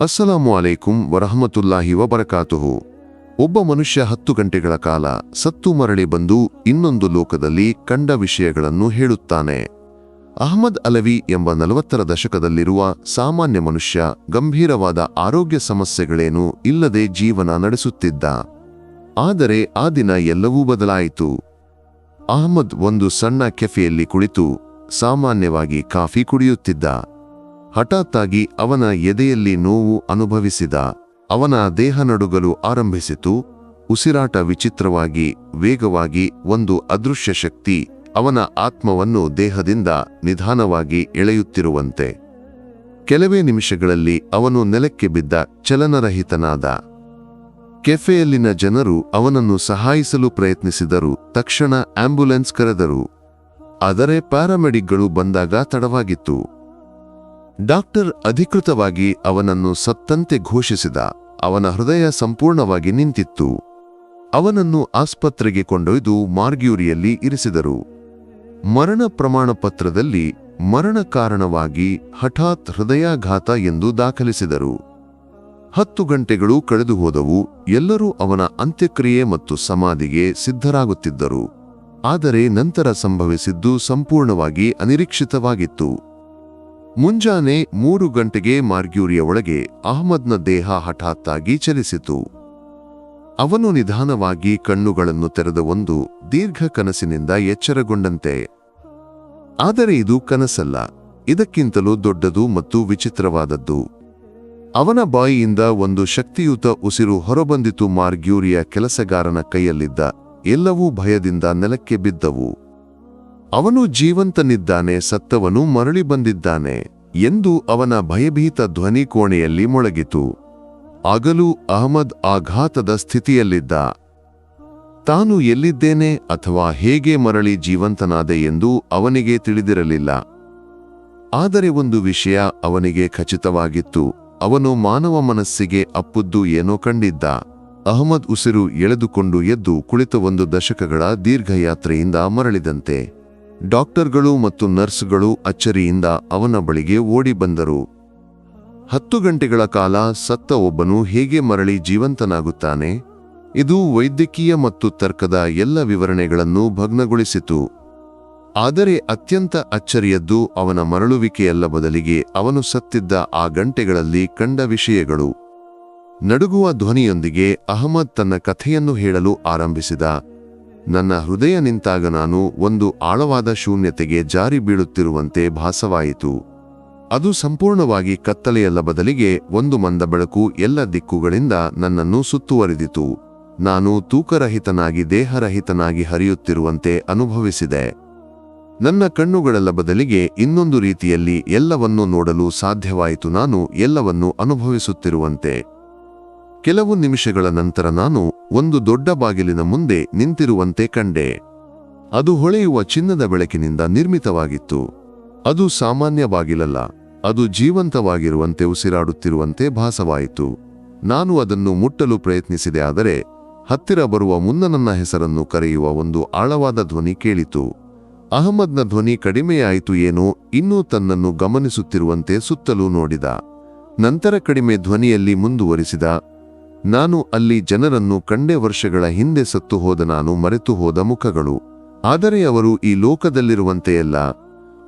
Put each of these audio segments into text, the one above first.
ಅಸ್ಸಲಾಮು ಅಲೈಕುಂ ವರಹಮತುಲ್ಲಾಹಿ ವಬರಕಾತುಹು. ಒಬ್ಬ ಮನುಷ್ಯ ಹತ್ತು ಗಂಟೆಗಳ ಕಾಲ ಸತ್ತು ಮರಳಿ ಬಂದು ಇನ್ನೊಂದು ಲೋಕದಲ್ಲಿ ಕಂಡ ವಿಷಯಗಳನ್ನು ಹೇಳುತ್ತಾನೆ. ಅಹಮದ್ ಅಲವಿ ಎಂಬ ನಲವತ್ತರ ದಶಕದಲ್ಲಿರುವ ಸಾಮಾನ್ಯ ಮನುಷ್ಯ ಗಂಭೀರವಾದ ಆರೋಗ್ಯ ಸಮಸ್ಯೆಗಳೇನೂ ಇಲ್ಲದೆ ಜೀವನ ನಡೆಸುತ್ತಿದ್ದ. ಆದರೆ ಆ ದಿನ ಎಲ್ಲವೂ ಬದಲಾಯಿತು. ಅಹಮದ್ ಒಂದು ಸಣ್ಣ ಕೆಫೆಯಲ್ಲಿ ಕುಳಿತು ಸಾಮಾನ್ಯವಾಗಿ ಕಾಫಿ ಕುಡಿಯುತ್ತಿದ್ದ. ಹಠಾತ್ತಾಗಿ ಅವನ ಎದೆಯಲ್ಲಿ ನೋವು ಅನುಭವಿಸಿದ. ಅವನ ದೇಹ ನಡುಗಲು ಆರಂಭಿಸಿತು. ಉಸಿರಾಟ ವಿಚಿತ್ರವಾಗಿ, ವೇಗವಾಗಿ ಒಂದು ಅದೃಶ್ಯ ಶಕ್ತಿ ಅವನ ಆತ್ಮವನ್ನು ದೇಹದಿಂದ ನಿಧಾನವಾಗಿ ಎಳೆಯುತ್ತಿರುವಂತೆ. ಕೆಲವೇ ನಿಮಿಷಗಳಲ್ಲಿ ಅವನು ನೆಲಕ್ಕೆ ಬಿದ್ದ ಚಲನರಹಿತನಾದ. ಕೆಫೆಯಲ್ಲಿನ ಜನರು ಅವನನ್ನು ಸಹಾಯಿಸಲು ಪ್ರಯತ್ನಿಸಿದರು. ತಕ್ಷಣ ಆಂಬ್ಯುಲೆನ್ಸ್ ಕರೆದರು. ಆದರೆ ಪ್ಯಾರಾಮೆಡಿಕ್ಗಳು ಬಂದಾಗ ತಡವಾಗಿತ್ತು. ಡಾಕ್ಟರ್ ಅಧಿಕೃತವಾಗಿ ಅವನನ್ನು ಸತ್ತಂತೆ ಘೋಷಿಸಿದ ಅವನ ಹೃದಯ ಸಂಪೂರ್ಣವಾಗಿ ನಿಂತಿತ್ತು. ಅವನನ್ನು ಆಸ್ಪತ್ರೆಗೆ ಕೊಂಡೊಯ್ದು ಮಾರ್ಗ್ಯೂರಿಯಲ್ಲಿ ಇರಿಸಿದರು. ಮರಣ ಪ್ರಮಾಣ ಪತ್ರದಲ್ಲಿ ಮರಣ ಕಾರಣವಾಗಿ ಹಠಾತ್ ಹೃದಯಾಘಾತ ಎಂದು ದಾಖಲಿಸಿದರು. ಹತ್ತು ಗಂಟೆಗಳು ಕಳೆದು ಹೋದವು, ಎಲ್ಲರೂ ಅವನ ಅಂತ್ಯಕ್ರಿಯೆ ಮತ್ತು ಸಮಾಧಿಗೆ ಸಿದ್ಧರಾಗುತ್ತಿದ್ದರು. ಆದರೆ ನಂತರ ಸಂಭವಿಸಿದ್ದು ಸಂಪೂರ್ಣವಾಗಿ ಅನಿರೀಕ್ಷಿತವಾಗಿತ್ತು. ಮುಂಜಾನೆ ಮೂರು ಗಂಟೆಗೆ ಮಾರ್ಗ್ಯೂರಿಯ ಒಳಗೆ ಅಹಮದ್ನ ದೇಹ ಹಠಾತ್ತಾಗಿ ಚಲಿಸಿತು. ಅವನು ನಿಧಾನವಾಗಿ ಕಣ್ಣುಗಳನ್ನು ತೆರೆದ ಒಂದು ದೀರ್ಘ ಕನಸಿನಿಂದ ಎಚ್ಚರಗೊಂಡಂತೆ. ಆದರೆ ಇದು ಕನಸಲ್ಲ, ಇದಕ್ಕಿಂತಲೂ ದೊಡ್ಡದು ಮತ್ತು ವಿಚಿತ್ರವಾದದ್ದು. ಅವನ ಬಾಯಿಯಿಂದ ಒಂದು ಶಕ್ತಿಯುತ ಉಸಿರು ಹೊರಬಂದಿತು ಮಾರ್ಗ್ಯೂರಿಯ ಕೆಲಸಗಾರನ ಕೈಯಲ್ಲಿದ್ದ ಎಲ್ಲವೂ ಭಯದಿಂದ ನೆಲಕ್ಕೆ ಬಿದ್ದವು. ಅವನು ಜೀವಂತನಿದ್ದಾನೆ, ಸತ್ತವನು ಮರಳಿ ಬಂದಿದ್ದಾನೆ ಎಂದು ಅವನ ಭಯಭೀತ ಧ್ವನಿ ಕೋಣೆಯಲ್ಲಿ ಮೊಳಗಿತು. ಆಗಲೂ ಅಹಮದ್ ಆಘಾತದ ಸ್ಥಿತಿಯಲ್ಲಿದ್ದ. ತಾನು ಎಲ್ಲಿದ್ದೇನೆ ಅಥವಾ ಹೇಗೆ ಮರಳಿ ಜೀವಂತನಾದೆ ಎಂದು ಅವನಿಗೆ ತಿಳಿದಿರಲಿಲ್ಲ. ಆದರೆ ಒಂದು ವಿಷಯ ಅವನಿಗೆ ಖಚಿತವಾಗಿತ್ತು, ಅವನು ಮಾನವ ಮನಸ್ಸಿಗೆ ಅಪ್ಪುದ್ದು ಏನೋ ಕಂಡಿದ್ದ. ಅಹಮದ್ ಉಸಿರು ಎಳೆದುಕೊಂಡು ಎದ್ದು ಕುಳಿತ ಒಂದು ದಶಕಗಳ ದೀರ್ಘಯಾತ್ರೆಯಿಂದ ಮರಳಿದಂತೆ. ಡಾಕ್ಟರ್ಗಳು ಮತ್ತು ನರ್ಸ್ಗಳು ಅಚ್ಚರಿಯಿಂದ ಅವನ ಬಳಿಗೆ ಓಡಿ ಬಂದರು. ಹತ್ತು ಗಂಟೆಗಳ ಕಾಲ ಸತ್ತ ಒಬ್ಬನು ಹೇಗೆ ಮರಳಿ ಜೀವಂತನಾಗುತ್ತಾನೆ? ಇದು ವೈದ್ಯಕೀಯ ಮತ್ತು ತರ್ಕದ ಎಲ್ಲ ವಿವರಣೆಗಳನ್ನು ಭಗ್ನಗೊಳಿಸಿತು. ಆದರೆ ಅತ್ಯಂತ ಅಚ್ಚರಿಯದ್ದು ಅವನ ಮರಳುವಿಕೆಯಲ್ಲ ಬದಲಿಗೆ ಅವನು ಸತ್ತಿದ್ದ ಆ ಗಂಟೆಗಳಲ್ಲಿ ಕಂಡ ವಿಷಯಗಳು. ನಡುಗುವ ಧ್ವನಿಯೊಂದಿಗೆ ಅಹಮದ್ ತನ್ನ ಕಥೆಯನ್ನು ಹೇಳಲು ಆರಂಭಿಸಿದ. ನನ್ನ ಹೃದಯ ನಿಂತಾಗ ನಾನು ಒಂದು ಆಳವಾದ ಶೂನ್ಯತೆಗೆ ಜಾರಿ ಬೀಳುತ್ತಿರುವಂತೆ ಭಾಸವಾಯಿತು. ಅದು ಸಂಪೂರ್ಣವಾಗಿ ಕತ್ತಲೆಯಲ್ಲ ಬದಲಿಗೆ ಒಂದು ಮಂದ ಬೆಳಕು ಎಲ್ಲ ದಿಕ್ಕುಗಳಿಂದ ನನ್ನನ್ನು ಸುತ್ತುವರಿದಿತು. ನಾನು ತೂಕರಹಿತನಾಗಿ, ದೇಹರಹಿತನಾಗಿ ಹರಿಯುತ್ತಿರುವಂತೆ ಅನುಭವಿಸಿದೆ. ನನ್ನ ಕಣ್ಣುಗಳೆಲ್ಲ ಬದಲಿಗೆ ಇನ್ನೊಂದು ರೀತಿಯಲ್ಲಿ ಎಲ್ಲವನ್ನೂ ನೋಡಲು ಸಾಧ್ಯವಾಯಿತು. ನಾನು ಎಲ್ಲವನ್ನೂ ಅನುಭವಿಸುತ್ತಿರುವಂತೆ. ಕೆಲವು ನಿಮಿಷಗಳ ನಂತರ ನಾನು ಒಂದು ದೊಡ್ಡ ಬಾಗಿಲಿನ ಮುಂದೆ ನಿಂತಿರುವಂತೆ ಕಂಡೆ. ಅದು ಹೊಳೆಯುವ ಚಿನ್ನದ ಬೆಳಕಿನಿಂದ ನಿರ್ಮಿತವಾಗಿತ್ತು. ಅದು ಸಾಮಾನ್ಯ ಬಾಗಿಲಲ್ಲ, ಅದು ಜೀವಂತವಾಗಿರುವಂತೆ ಉಸಿರಾಡುತ್ತಿರುವಂತೆ ಭಾಸವಾಯಿತು. ನಾನು ಅದನ್ನು ಮುಟ್ಟಲು ಪ್ರಯತ್ನಿಸಿದೆ ಆದರೆ ಹತ್ತಿರ ಬರುವ ಮುನ್ನ ನನ್ನ ಹೆಸರನ್ನು ಕರೆಯುವ ಒಂದು ಆಳವಾದ ಧ್ವನಿ ಕೇಳಿತು. ಅಹಮದ್ನ ಧ್ವನಿ ಕಡಿಮೆಯಾಯಿತು ಏನೋ, ಇನ್ನೂ ತನ್ನನ್ನು ಗಮನಿಸುತ್ತಿರುವಂತೆ ಸುತ್ತಲೂ ನೋಡಿದ. ನಂತರ ಕಡಿಮೆ ಧ್ವನಿಯಲ್ಲಿ ಮುಂದುವರಿಸಿದ ನಾನು ಅಲ್ಲಿ ಜನರನ್ನು ಕಂಡೆ ವರ್ಷಗಳ ಹಿಂದೆ ಸತ್ತು ಹೋದ ನಾನು ಮರೆತು ಹೋದ ಮುಖಗಳು. ಆದರೆ ಅವರು ಈ ಲೋಕದಲ್ಲಿರುವಂತೆಯಲ್ಲ.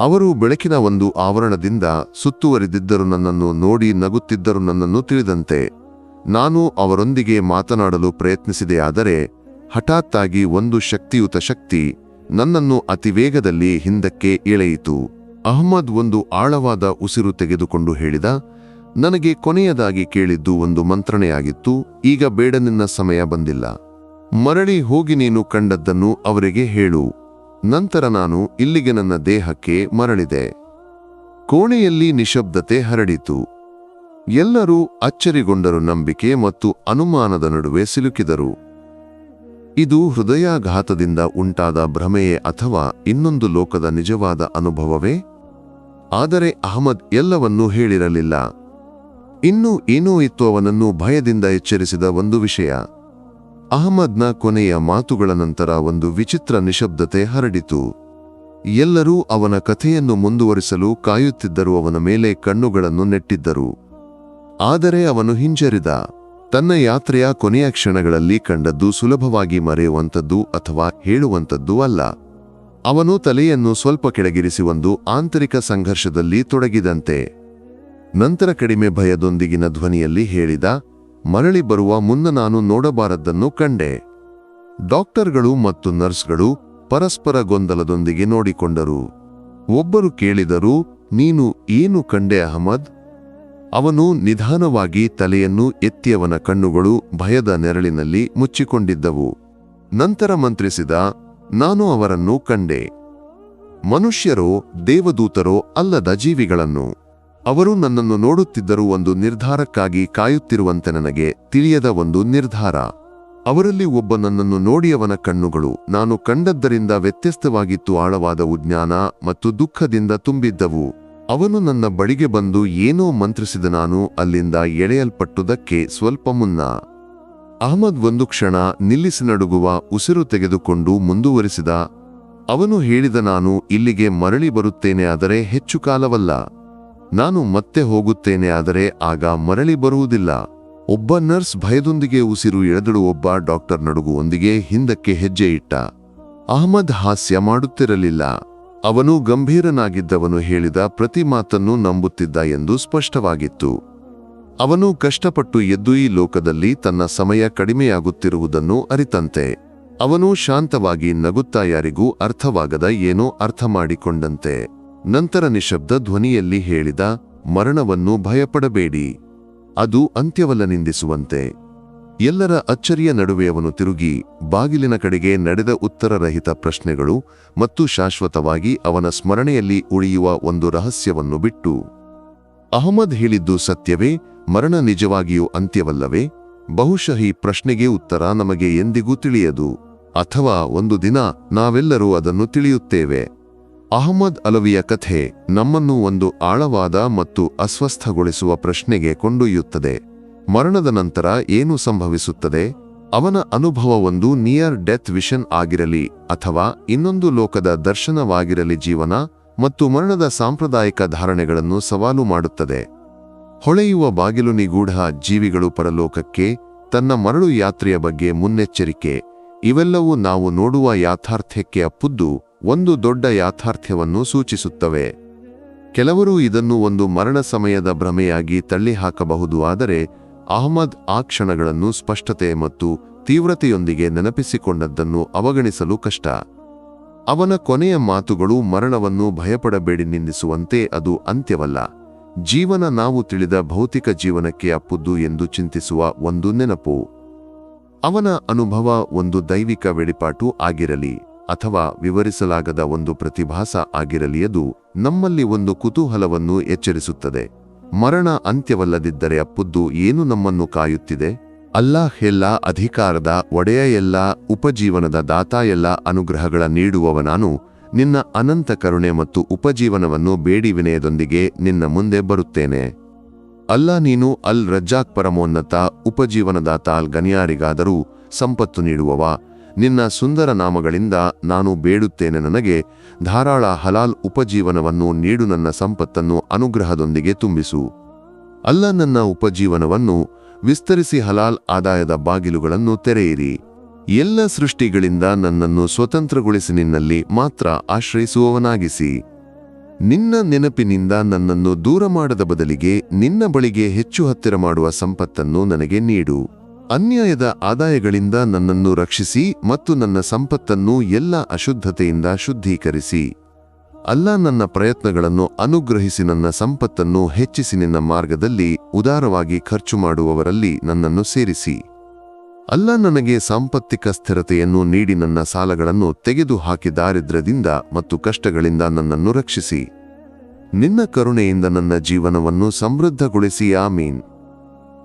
ಅವರು ಬೆಳಕಿನ ಒಂದು ಆವರಣದಿಂದ ಸುತ್ತುವರಿದಿದ್ದರು ನನ್ನನ್ನು ನೋಡಿ ನಗುತ್ತಿದ್ದರು ನನ್ನನ್ನು ತಿಳಿದಂತೆ. ನಾನು ಅವರೊಂದಿಗೆ ಮಾತನಾಡಲು ಪ್ರಯತ್ನಿಸಿದೆಯಾದರೆ ಹಠಾತ್ತಾಗಿ ಒಂದು ಶಕ್ತಿಯುತ ಶಕ್ತಿ ನನ್ನನ್ನು ಅತಿವೇಗದಲ್ಲಿ ಹಿಂದಕ್ಕೆ ಎಳೆಯಿತು. ಅಹ್ಮದ್ ಒಂದು ಆಳವಾದ ಉಸಿರು ತೆಗೆದುಕೊಂಡು ಹೇಳಿದ ನನಗೆ ಕೊನೆಯದಾಗಿ ಕೇಳಿದ್ದು ಒಂದು ಮಂತ್ರಣೆಯಾಗಿತ್ತು, ಈಗ ಬೇಡ ನಿನ್ನ ಸಮಯ ಬಂದಿಲ್ಲ. ಮರಳಿ ಹೋಗಿ ನೀನು ಕಂಡದ್ದನ್ನು ಅವರಿಗೆ ಹೇಳು. ನಂತರ ನಾನು ಇಲ್ಲಿಗೆ ನನ್ನ ದೇಹಕ್ಕೆ ಮರಳಿದೆ. ಕೋಣೆಯಲ್ಲಿ ನಿಶಬ್ದತೆ ಹರಡಿತು. ಎಲ್ಲರೂ ಅಚ್ಚರಿಗೊಂಡರು ನಂಬಿಕೆ ಮತ್ತು ಅನುಮಾನದ ನಡುವೆ ಸಿಲುಕಿದರು. ಇದು ಹೃದಯಾಘಾತದಿಂದ ಉಂಟಾದ ಭ್ರಮೆಯೇ ಅಥವಾ ಇನ್ನೊಂದು ಲೋಕದ ನಿಜವಾದ ಅನುಭವವೇ? ಆದರೆ ಅಹಮದ್ ಎಲ್ಲವನ್ನೂ ಹೇಳಿರಲಿಲ್ಲ. ಇನ್ನೂ ಏನೋ ಇತ್ತು ಅವನನ್ನು ಭಯದಿಂದ ಎಚ್ಚರಿಸಿದ ಒಂದು ವಿಷಯ. ಅಹಮದ್ನ ಕೊನೆಯ ಮಾತುಗಳ ನಂತರ ಒಂದು ವಿಚಿತ್ರ ನಿಶಬ್ದತೆ ಹರಡಿತು. ಎಲ್ಲರೂ ಅವನ ಕಥೆಯನ್ನು ಮುಂದುವರಿಸಲು ಕಾಯುತ್ತಿದ್ದರು ಅವನ ಮೇಲೆ ಕಣ್ಣುಗಳನ್ನು ನೆಟ್ಟಿದ್ದರು. ಆದರೆ ಅವನು ಹಿಂಜರಿದ. ತನ್ನ ಯಾತ್ರೆಯ ಕೊನೆಯ ಕ್ಷಣಗಳಲ್ಲಿ ಕಂಡದ್ದು ಸುಲಭವಾಗಿ ಮರೆಯುವಂಥದ್ದು ಅಥವಾ ಹೇಳುವಂಥದ್ದು ಅಲ್ಲ. ಅವನು ತಲೆಯನ್ನು ಸ್ವಲ್ಪ ಕೆಳಗಿರಿಸಿ ಒಂದು ಆಂತರಿಕ ಸಂಘರ್ಷದಲ್ಲಿ ತೊಡಗಿದಂತೆ. ನಂತರ ಕಡಿಮೆ ಭಯದೊಂದಿಗಿನ ಧ್ವನಿಯಲ್ಲಿ ಹೇಳಿದ, ಮರಳಿ ಬರುವ ಮುನ್ನ ನಾನು ನೋಡಬಾರದ್ದನ್ನು ಕಂಡೆ. ಡಾಕ್ಟರ್ಗಳು ಮತ್ತು ನರ್ಸ್ಗಳು ಪರಸ್ಪರ ಗೊಂದಲದೊಂದಿಗೆ ನೋಡಿಕೊಂಡರು. ಒಬ್ಬರು ಕೇಳಿದರು, ನೀನು ಏನು ಕಂಡೆ ಅಹಮದ್? ಅವನು ನಿಧಾನವಾಗಿ ತಲೆಯನ್ನು ಎತ್ತಿಯವನ ಕಣ್ಣುಗಳು ಭಯದ ನೆರಳಿನಲ್ಲಿ ಮುಚ್ಚಿಕೊಂಡಿದ್ದವು. ನಂತರ ಮಂತ್ರಿಸಿದ, ನಾನು ಅವರನ್ನು ಕಂಡೆ. ಮನುಷ್ಯರೋ ದೇವದೂತರೋ ಅಲ್ಲದ ಜೀವಿಗಳನ್ನು. ಅವರು ನನ್ನನ್ನು ನೋಡುತ್ತಿದ್ದರೂ ಒಂದು ನಿರ್ಧಾರಕ್ಕಾಗಿ ಕಾಯುತ್ತಿರುವಂತೆ ನನಗೆ ತಿಳಿಯದ ಒಂದು ನಿರ್ಧಾರ. ಅವರಲ್ಲಿ ಒಬ್ಬ ನನ್ನನ್ನು ನೋಡಿಯವನ ಕಣ್ಣುಗಳು. ನಾನು ಕಂಡದ್ದರಿಂದ ವ್ಯತ್ಯಸ್ತವಾಗಿತ್ತು ಆಳವಾದ ಉಜ್ಞಾನ ಮತ್ತು ದುಃಖದಿಂದ ತುಂಬಿದ್ದವು. ಅವನು ನನ್ನ ಬಳಿಗೆ ಬಂದು ಏನೋ ಮಂತ್ರಿಸಿದ ನಾನು ಅಲ್ಲಿಂದ ಎಳೆಯಲ್ಪಟ್ಟುದಕ್ಕೆ ಸ್ವಲ್ಪ ಮುನ್ನ. ಅಹಮದ್ ಒಂದು ಕ್ಷಣ ನಿಲ್ಲಿಸಿ ನಡುಗುವ ಉಸಿರು ತೆಗೆದುಕೊಂಡು ಮುಂದುವರಿಸಿದ. ಅವನು ಹೇಳಿದ ನಾನು ಇಲ್ಲಿಗೆ ಮರಳಿ ಬರುತ್ತೇನೆ ಆದರೆ ಹೆಚ್ಚು ಕಾಲವಲ್ಲ. ನಾನು ಮತ್ತೆ ಹೋಗುತ್ತೇನೆ ಆದರೆ ಆಗ ಮರಳಿ ಬರುವುದಿಲ್ಲ. ಒಬ್ಬ ನರ್ಸ್ ಭಯದೊಂದಿಗೆ ಉಸಿರು ಎಳೆದಳು. ಒಬ್ಬ ಡಾಕ್ಟರ್ ನಡುಗುವೊಂದಿಗೆ ಹಿಂದಕ್ಕೆ ಹೆಜ್ಜೆ ಇಟ್ಟ. ಅಹಮದ್ ಹಾಸ್ಯ ಮಾಡುತ್ತಿರಲಿಲ್ಲ. ಅವನು ಗಂಭೀರನಾಗಿದ್ದವನು ಹೇಳಿದ ಪ್ರತಿ ಮಾತನ್ನು ನಂಬುತ್ತಿದ್ದ ಎಂದು ಸ್ಪಷ್ಟವಾಗಿತ್ತು. ಅವನು ಕಷ್ಟಪಟ್ಟು ಎದ್ದು ಈ ಲೋಕದಲ್ಲಿ ತನ್ನ ಸಮಯ ಕಡಿಮೆಯಾಗುತ್ತಿರುವುದನ್ನು ಅರಿತಂತೆ. ಅವನು ಶಾಂತವಾಗಿ ನಗುತ್ತಾ ಯಾರಿಗೂ ಅರ್ಥವಾಗದ ಏನೋ ಅರ್ಥ ಮಾಡಿಕೊಂಡಂತೆ. ನಂತರ ನಿಶಬ್ದ ಧ್ವನಿಯಲ್ಲಿ ಹೇಳಿದ, ಮರಣವನ್ನು ಭಯಪಡಬೇಡಿ. ಅದು ಅಂತ್ಯವಲ್ಲ ನಿಂದಿಸುವಂತೆ ಎಲ್ಲರ ಅಚ್ಚರಿಯ ನಡುವೆಯವನು ತಿರುಗಿ, ಬಾಗಿಲಿನ ಕಡೆಗೆ ನಡೆದ ಉತ್ತರರಹಿತ ಪ್ರಶ್ನೆಗಳು ಮತ್ತು ಶಾಶ್ವತವಾಗಿ ಅವನ ಸ್ಮರಣೆಯಲ್ಲಿ ಉಳಿಯುವ ಒಂದು ರಹಸ್ಯವನ್ನು ಬಿಟ್ಟು, ಅಹಮದ್ ಹೇಳಿದ್ದು ಸತ್ಯವೇ, ಮರಣ ನಿಜವಾಗಿಯೂ ಅಂತ್ಯವಲ್ಲವೇ? ಬಹುಶಃ ಈ ಪ್ರಶ್ನೆಗೆ ಉತ್ತರ ನಮಗೆ ಎಂದಿಗೂ ತಿಳಿಯದು. ಅಥವಾ ಒಂದು ದಿನ ನಾವೆಲ್ಲರೂ ಅದನ್ನು ತಿಳಿಯುತ್ತೇವೆ. ಅಹಮದ್ ಅಲವಿಯ ಕಥೆ ನಮ್ಮನ್ನು ಒಂದು ಆಳವಾದ ಮತ್ತು ಅಸ್ವಸ್ಥಗೊಳಿಸುವ ಪ್ರಶ್ನೆಗೆ ಕೊಂಡೊಯ್ಯುತ್ತದೆ. ಮರಣದ ನಂತರ ಏನು ಸಂಭವಿಸುತ್ತದೆ? ಅವನ ಅನುಭವ ಒಂದು ನಿಯರ್ ಡೆತ್ ವಿಷನ್ ಆಗಿರಲಿ ಅಥವಾ ಇನ್ನೊಂದು ಲೋಕದ ದರ್ಶನವಾಗಿರಲಿ ಜೀವನ ಮತ್ತು ಮರಣದ ಸಾಂಪ್ರದಾಯಿಕ ಧಾರಣೆಗಳನ್ನು ಸವಾಲು ಮಾಡುತ್ತದೆ. ಹೊಳೆಯುವ ಬಾಗಿಲು ನಿಗೂಢ ಜೀವಿಗಳು ಪರಲೋಕಕ್ಕೆ ತನ್ನ ಮರಳು ಯಾತ್ರೆಯ ಬಗ್ಗೆ ಮುನ್ನೆಚ್ಚರಿಕೆ, ಇವೆಲ್ಲವೂ ನಾವು ನೋಡುವ ಯಾಥಾರ್ಥ್ಯಕ್ಕೆ ಅಪ್ಪುದ್ದು ಒಂದು ದೊಡ್ಡ ಯಾಥಾರ್ಥ್ಯವನ್ನು ಸೂಚಿಸುತ್ತವೆ. ಕೆಲವರು ಇದನ್ನು ಒಂದು ಮರಣ ಸಮಯದ ಭ್ರಮೆಯಾಗಿ ತಳ್ಳಿಹಾಕಬಹುದು, ಆದರೆ ಅಹಮದ್ ಆ ಕ್ಷಣಗಳನ್ನು ಸ್ಪಷ್ಟತೆ ಮತ್ತು ತೀವ್ರತೆಯೊಂದಿಗೆ ನೆನಪಿಸಿಕೊಂಡದ್ದನ್ನು ಅವಗಣಿಸಲು ಕಷ್ಟ. ಅವನ ಕೊನೆಯ ಮಾತುಗಳು ಮರಣವನ್ನು ಭಯಪಡಬೇಡಿ ನಿಂದಿಸುವಂತೆ ಅದು ಅಂತ್ಯವಲ್ಲ. ಜೀವನ ನಾವು ತಿಳಿದ ಭೌತಿಕ ಜೀವನಕ್ಕೆ ಅಪ್ಪುದ್ದು ಎಂದು ಚಿಂತಿಸುವ ಒಂದು ನೆನಪು. ಅವನ ಅನುಭವ ಒಂದು ದೈವಿಕ ವೆಡಿಪಾಟು ಆಗಿರಲಿ. ಅಥವಾ ವಿವರಿಸಲಾಗದ ಒಂದು ಪ್ರತಿಭಾಸ ಆಗಿರಲಿ, ಅದು ನಮ್ಮಲ್ಲಿ ಒಂದು ಕುತೂಹಲವನ್ನು ಎಚ್ಚರಿಸುತ್ತದೆ. ಮರಣ ಅಂತ್ಯವಲ್ಲದಿದ್ದರೆ ಅಪ್ಪುದ್ದು ಏನು ನಮ್ಮನ್ನು ಕಾಯುತ್ತಿದೆ? ಅಲ್ಲಾಹ್ ಎಲ್ಲ ಅಧಿಕಾರದ ಒಡೆಯ, ಎಲ್ಲ ಉಪಜೀವನದ ದಾತ, ಎಲ್ಲ ಅನುಗ್ರಹಗಳ ನೀಡುವವ ನಾನು ನಿನ್ನ ಅನಂತ ಕರುಣೆ ಮತ್ತು ಉಪಜೀವನವನ್ನು ಬೇಡಿ ವಿನಯದೊಂದಿಗೆ ನಿನ್ನ ಮುಂದೆ ಬರುತ್ತೇನೆ. ಅಲ್ಲ ನೀನು ಅಲ್ ರಜ್ಜಾಕ್ ಪರಮೋನ್ನತ, ಉಪಜೀವನದಾತ ಅಲ್ ಗನಿಯಾರಿಗಾದರೂ ಸಂಪತ್ತು ನೀಡುವವ. ನಿನ್ನ ಸುಂದರ ನಾಮಗಳಿಂದ ನಾನು ಬೇಡುತ್ತೇನೆ ನನಗೆ ಧಾರಾಳ ಹಲಾಲ್ ಉಪಜೀವನವನ್ನು ನೀಡು ನನ್ನ ಸಂಪತ್ತನ್ನು ಅನುಗ್ರಹದೊಂದಿಗೆ ತುಂಬಿಸು. ಅಲ್ಲ ನನ್ನ ಉಪಜೀವನವನ್ನು ವಿಸ್ತರಿಸಿ ಹಲಾಲ್ ಆದಾಯದ ಬಾಗಿಲುಗಳನ್ನು ತೆರೆಯಿರಿ. ಎಲ್ಲ ಸೃಷ್ಟಿಗಳಿಂದ ನನ್ನನ್ನು ಸ್ವತಂತ್ರಗೊಳಿಸಿ ನಿನ್ನಲ್ಲಿ ಮಾತ್ರ ಆಶ್ರಯಿಸುವವನಾಗಿಸಿ. ನಿನ್ನ ನೆನಪಿನಿಂದ ನನ್ನನ್ನು ದೂರ ಮಾಡದ ಬದಲಿಗೆ ನಿನ್ನ ಬಳಿಗೆ ಹೆಚ್ಚು ಹತ್ತಿರ ಮಾಡುವ ಸಂಪತ್ತನ್ನು ನನಗೆ ನೀಡು. ಅನ್ಯಾಯದ ಆದಾಯಗಳಿಂದ ನನ್ನನ್ನು ರಕ್ಷಿಸಿ ಮತ್ತು ನನ್ನ ಸಂಪತ್ತನ್ನು ಎಲ್ಲ ಅಶುದ್ಧತೆಯಿಂದ ಶುದ್ಧೀಕರಿಸಿ. ಅಲ್ಲ ನನ್ನ ಪ್ರಯತ್ನಗಳನ್ನು ಅನುಗ್ರಹಿಸಿ ನನ್ನ ಸಂಪತ್ತನ್ನು ಹೆಚ್ಚಿಸಿ ನಿನ್ನ ಮಾರ್ಗದಲ್ಲಿ ಉದಾರವಾಗಿ ಖರ್ಚು ಮಾಡುವವರಲ್ಲಿ ನನ್ನನ್ನು ಸೇರಿಸಿ. ಅಲ್ಲ ನನಗೆ ಸಾಂಪತ್ತಿಕ ಸ್ಥಿರತೆಯನ್ನು ನೀಡಿ ನನ್ನ ಸಾಲಗಳನ್ನು ತೆಗೆದುಹಾಕಿ ದಾರಿದ್ರ್ಯದಿಂದ ಮತ್ತು ಕಷ್ಟಗಳಿಂದ ನನ್ನನ್ನು ರಕ್ಷಿಸಿ. ನಿನ್ನ ಕರುಣೆಯಿಂದ ನನ್ನ ಜೀವನವನ್ನು ಸಮೃದ್ಧಗೊಳಿಸಿ, ಆಮೀನ್.